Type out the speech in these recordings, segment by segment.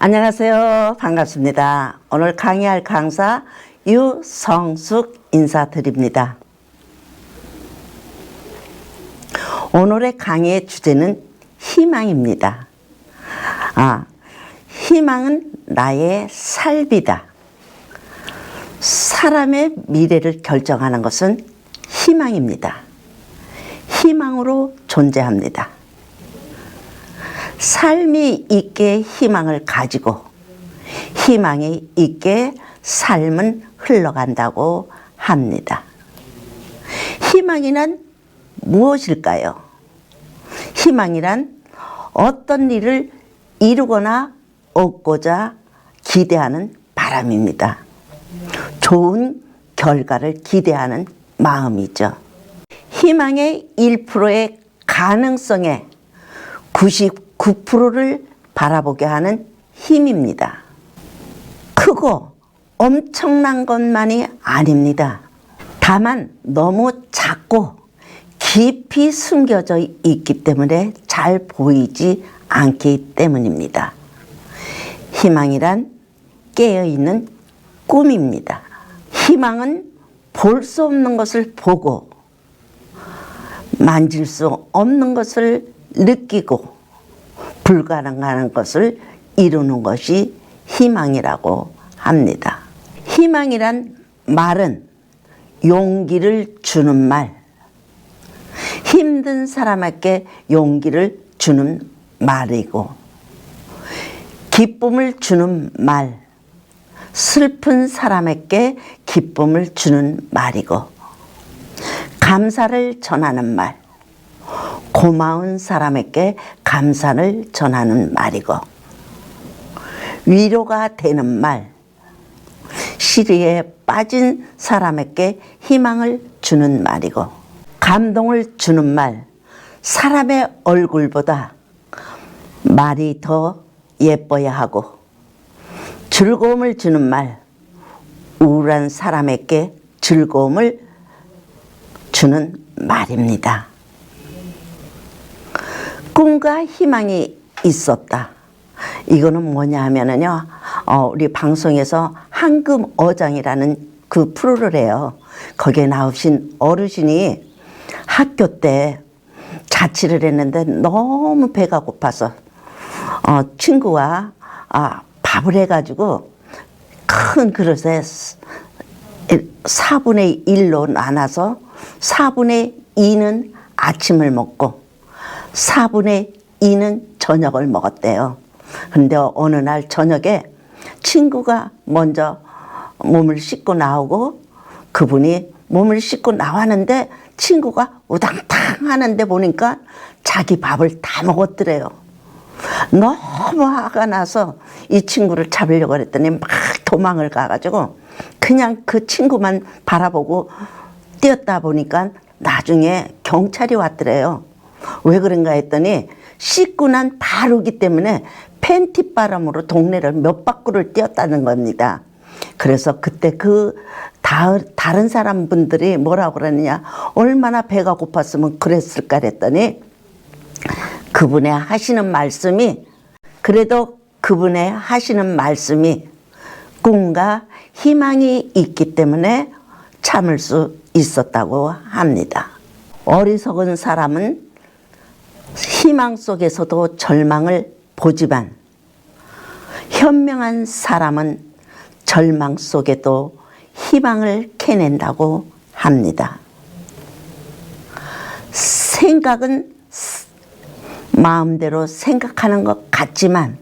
안녕하세요. 반갑습니다. 오늘 강의할 강사 유성숙 인사드립니다. 오늘의 강의의 주제는 희망입니다. 아, 희망은 나의 삶이다. 사람의 미래를 결정하는 것은 희망입니다. 희망으로 존재합니다. 삶이 있게 희망을 가지고 희망이 있게 삶은 흘러간다고 합니다. 희망이란 무엇일까요? 희망이란 어떤 일을 이루거나 얻고자 기대하는 바람입니다. 좋은 결과를 기대하는 마음이죠. 희망의 1%의 가능성에 99% 를 바라보게 하는 힘입니다. 크고 엄청난 것만이 아닙니다. 다만 너무 작고 깊이 숨겨져 있기 때문에 잘 보이지 않기 때문입니다. 희망이란 깨어있는 꿈입니다. 희망은 볼 수 없는 것을 보고 만질 수 없는 것을 느끼고 불가능한 것을 이루는 것이 희망이라고 합니다. 희망이란 말은 용기를 주는 말, 힘든 사람에게 용기를 주는 말이고, 기쁨을 주는 말, 슬픈 사람에게 기쁨을 주는 말이고, 감사를 전하는 말, 고마운 사람에게 감사를 전하는 말이고, 위로가 되는 말, 시리에 빠진 사람에게 희망을 주는 말이고, 감동을 주는 말, 사람의 얼굴보다 말이 더 예뻐야 하고, 즐거움을 주는 말, 우울한 사람에게 즐거움을 주는 말입니다. 꿈과 희망이 있었다. 이거는 뭐냐 하면은요, 어, 우리 방송에서 황금 어장이라는 그 프로를 해요. 거기에 나오신 어르신이 학교 때 자취를 했는데 너무 배가 고파서 어, 친구와 아, 밥을 해가지고 큰 그릇에 4분의 1로 나눠서 4분의 2는 아침을 먹고 4분의 2는 저녁을 먹었대요. 근데 어느 날 저녁에 친구가 먼저 몸을 씻고 나오고 그분이 몸을 씻고 나왔는데 친구가 우당탕 하는데 보니까 자기 밥을 다 먹었더래요. 너무 화가 나서 이 친구를 잡으려고 그랬더니 막 도망을 가가지고 그냥 그 친구만 바라보고 뛰었다 보니까 나중에 경찰이 왔더래요. 왜 그런가 했더니 씻고 난 바로기 때문에 팬티 바람으로 동네를 몇 바퀴를 뛰었다는 겁니다. 그래서 그때 그 다, 다른 사람 분들이 뭐라고 그러느냐 얼마나 배가 고팠으면 그랬을까 그랬더니 그분의 하시는 말씀이 그래도 그분의 하시는 말씀이 꿈과 희망이 있기 때문에 참을 수 있었다고 합니다. 어리석은 사람은 희망 속에서도 절망을 보지만 현명한 사람은 절망 속에도 희망을 캐낸다고 합니다. 생각은 마음대로 생각하는 것 같지만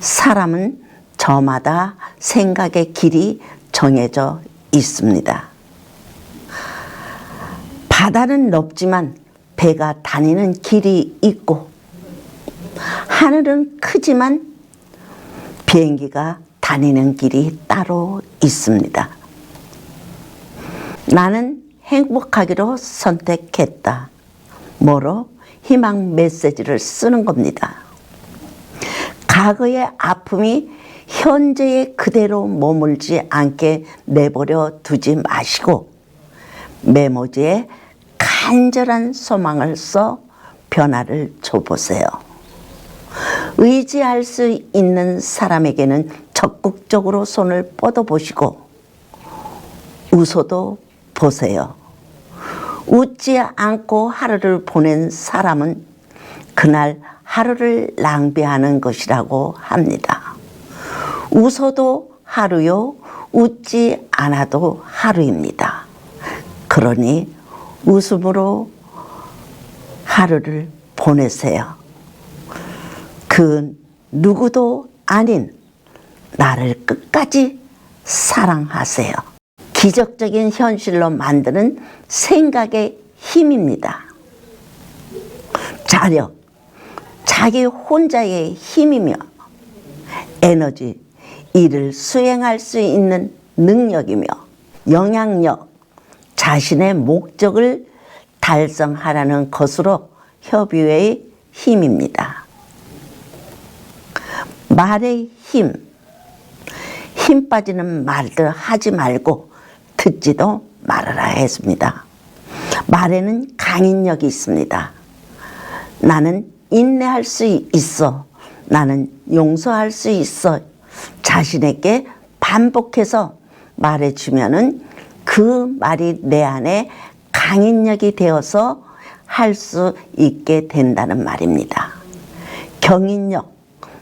사람은 저마다 생각의 길이 정해져 있습니다. 바다는 넓지만 배가 다니는 길이 있고 하늘은 크지만 비행기가 다니는 길이 따로 있습니다. 나는 행복하기로 선택했다. 뭐로? 희망 메시지를 쓰는 겁니다. 과거의 아픔이 현재의 그대로 머물지 않게 내버려 두지 마시고 메모지에 간절한 소망을 써 변화를 줘보세요. 의지할 수 있는 사람에게는 적극적으로 손을 뻗어보시고 웃어도 보세요. 웃지 않고 하루를 보낸 사람은 그날 하루를 낭비하는 것이라고 합니다. 웃어도 하루요, 웃지 않아도 하루입니다. 그러니 웃음으로 하루를 보내세요. 그 누구도 아닌 나를 끝까지 사랑하세요. 기적적인 현실로 만드는 생각의 힘입니다. 자력, 자기 혼자의 힘이며 에너지, 일을 수행할 수 있는 능력이며 영향력, 자신의 목적을 달성하라는 것으로 협의의 힘입니다. 말의 힘, 힘 빠지는 말들 하지 말고 듣지도 말아라 했습니다. 말에는 강인력이 있습니다. 나는 인내할 수 있어. 나는 용서할 수 있어. 자신에게 반복해서 말해주면은 그 말이 내 안에 강인력이 되어서 할 수 있게 된다는 말입니다. 경인력,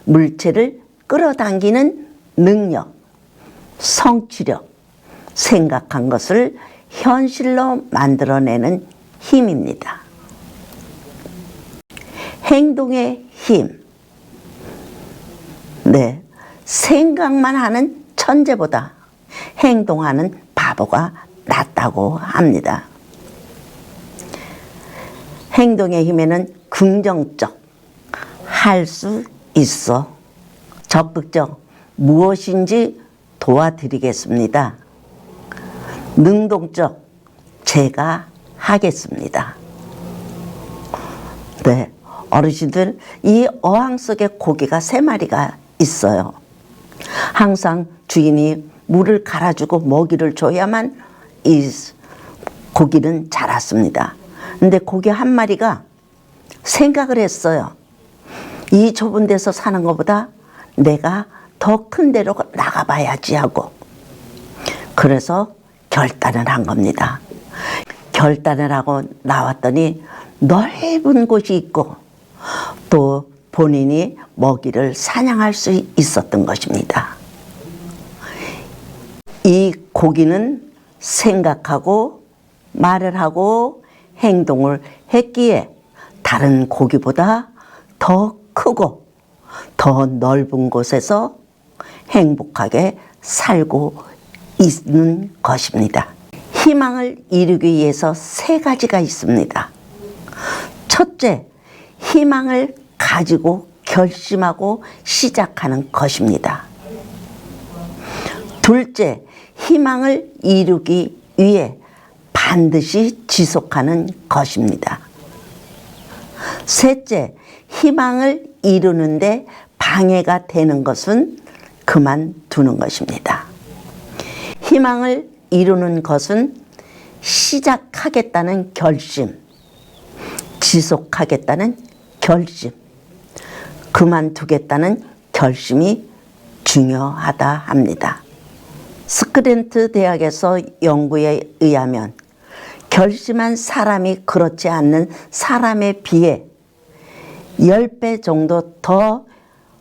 물체를 끌어당기는 능력, 성취력, 생각한 것을 현실로 만들어내는 힘입니다. 행동의 힘. 네. 생각만 하는 천재보다 행동하는 바보가 낫다고 합니다. 행동의 힘에는 긍정적, 할 수 있어. 적극적, 무엇인지 도와드리겠습니다. 능동적, 제가 하겠습니다. 네. 어르신들, 이 어항 속에 고기가 세 마리가 있어요. 항상 주인이 물을 갈아주고 먹이를 줘야만 이 고기는 자랐습니다. 근데 고기 한 마리가 생각을 했어요. 이 좁은 데서 사는 것보다 내가 더 큰 데로 나가봐야지 하고. 그래서 결단을 한 겁니다. 결단을 하고 나왔더니 넓은 곳이 있고 또 본인이 먹이를 사냥할 수 있었던 것입니다. 이 고기는 생각하고 말을 하고 행동을 했기에 다른 고기보다 더 크고 더 넓은 곳에서 행복하게 살고 있는 것입니다. 희망을 이루기 위해서 세 가지가 있습니다. 첫째, 희망을 가지고 결심하고 시작하는 것입니다. 둘째, 희망을 이루기 위해 반드시 지속하는 것입니다. 셋째, 희망을 이루는데 방해가 되는 것은 그만두는 것입니다. 희망을 이루는 것은 시작하겠다는 결심, 지속하겠다는 결심, 그만두겠다는 결심이 중요하다 합니다. 스크렌트 대학에서 연구에 의하면 결심한 사람이 그렇지 않는 사람에 비해 10배 정도 더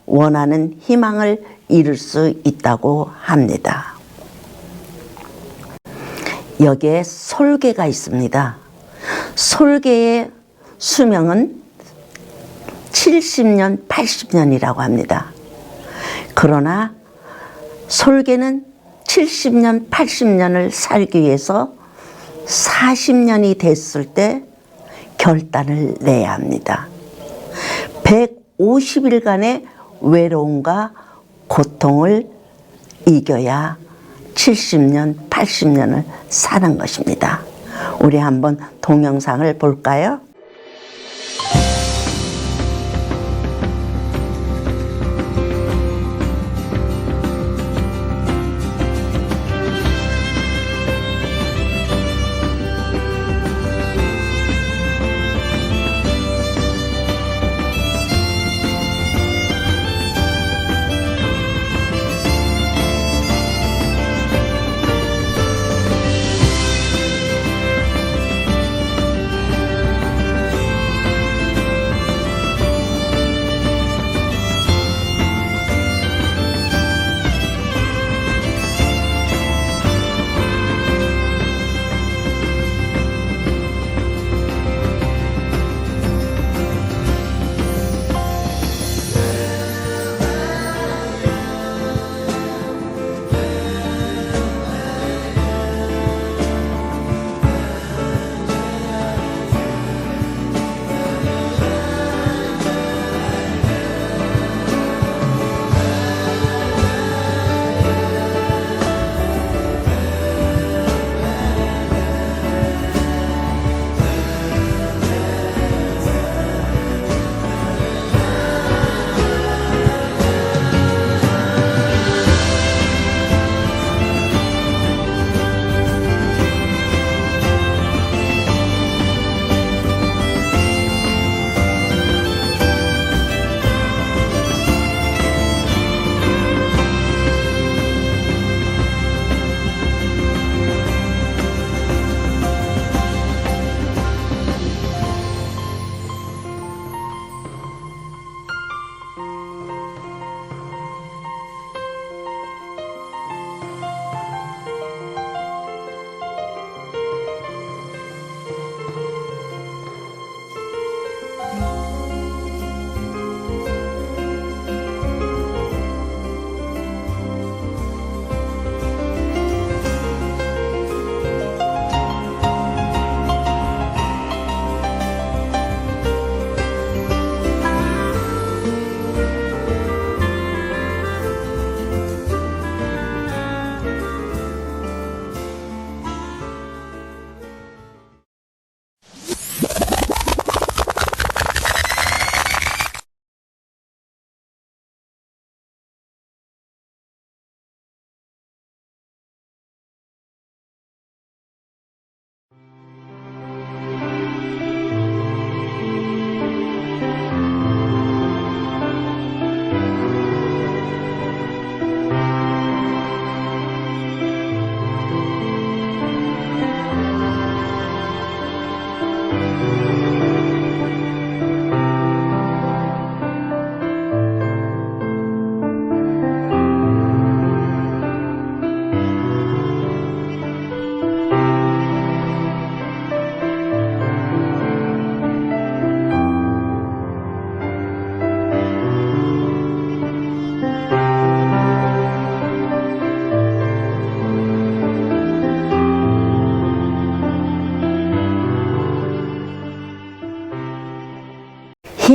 원하는 희망을 이룰 수 있다고 합니다. 여기에 솔개가 있습니다. 솔개의 수명은 70년, 80년이라고 합니다. 그러나 솔개는 70년, 80년을 살기 위해서 40년이 됐을 때 결단을 내야 합니다. 150일간의 외로움과 고통을 이겨야 70년, 80년을 사는 것입니다. 우리 한번 동영상을 볼까요?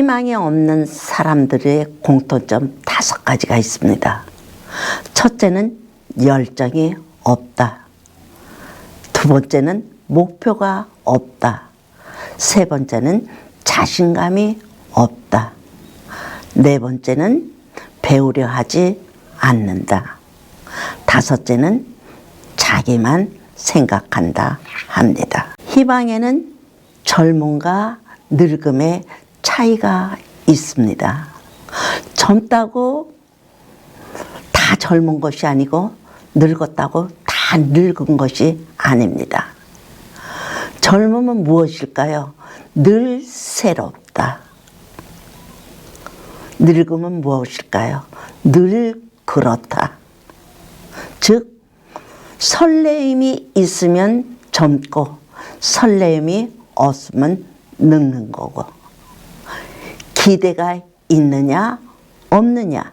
희망이 없는 사람들의 공통점 다섯 가지가 있습니다. 첫째는 열정이 없다. 두 번째는 목표가 없다. 세 번째는 자신감이 없다. 네 번째는 배우려 하지 않는다. 다섯째는 자기만 생각한다 합니다. 희망에는 젊음과 늙음의 차이가 있습니다. 젊다고 다 젊은 것이 아니고 늙었다고 다 늙은 것이 아닙니다. 젊음은 무엇일까요? 늘 새롭다. 늙음은 무엇일까요? 늘 그렇다. 즉, 설레임이 있으면 젊고, 설레임이 없으면 늙는 거고, 기대가 있느냐, 없느냐,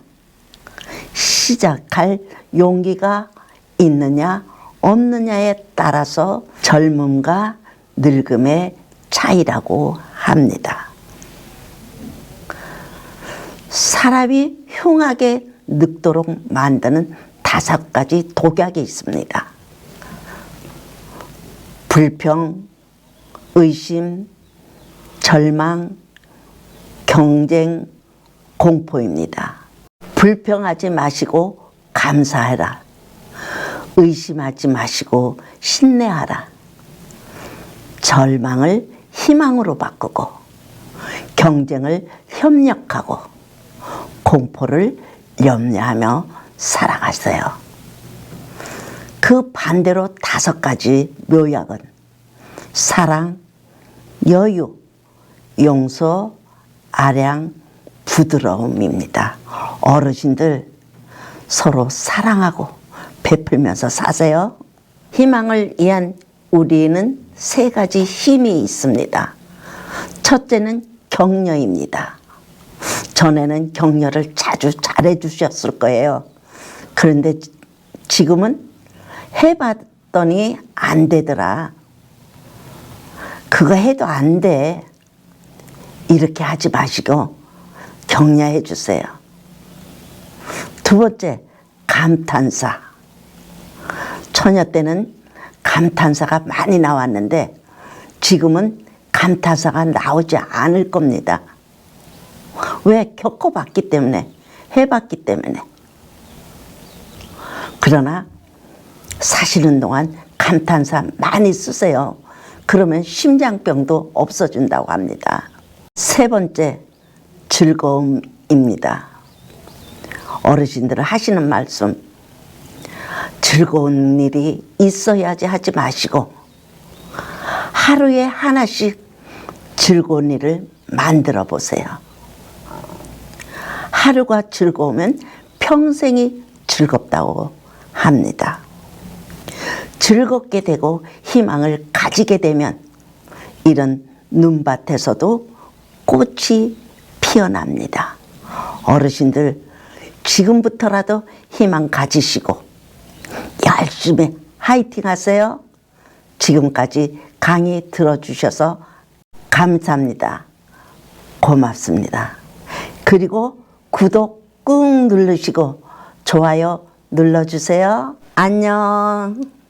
시작할 용기가 있느냐, 없느냐에 따라서 젊음과 늙음의 차이라고 합니다. 사람이 흉하게 늙도록 만드는 다섯 가지 독약이 있습니다. 불평, 의심, 절망, 경쟁, 공포입니다. 불평하지 마시고 감사해라. 의심하지 마시고 신뢰하라. 절망을 희망으로 바꾸고 경쟁을 협력하고 공포를 염려하며 살아갔어요. 그 반대로 다섯 가지 묘약은 사랑, 여유, 용서, 아량, 부드러움입니다. 어르신들 서로 사랑하고 베풀면서 사세요. 희망을 위한 우리는 세 가지 힘이 있습니다. 첫째는 격려입니다. 전에는 격려를 자주 잘해 주셨을 거예요. 그런데 지금은 해봤더니 안 되더라. 그거 해도 안 돼. 이렇게 하지 마시고 격려해 주세요. 두 번째, 감탄사. 처녀 때는 감탄사가 많이 나왔는데 지금은 감탄사가 나오지 않을 겁니다. 왜? 겪어봤기 때문에, 해봤기 때문에. 그러나 사시는 동안 감탄사 많이 쓰세요. 그러면 심장병도 없어진다고 합니다. 세 번째, 즐거움입니다. 어르신들 하시는 말씀, 즐거운 일이 있어야지 하지 마시고, 하루에 하나씩 즐거운 일을 만들어 보세요. 하루가 즐거우면 평생이 즐겁다고 합니다. 즐겁게 되고 희망을 가지게 되면 이런 눈밭에서도 꽃이 피어납니다. 어르신들 지금부터라도 희망 가지시고 열심히 화이팅 하세요. 지금까지 강의 들어주셔서 감사합니다. 고맙습니다. 그리고 구독 꾹 누르시고 좋아요 눌러주세요. 안녕.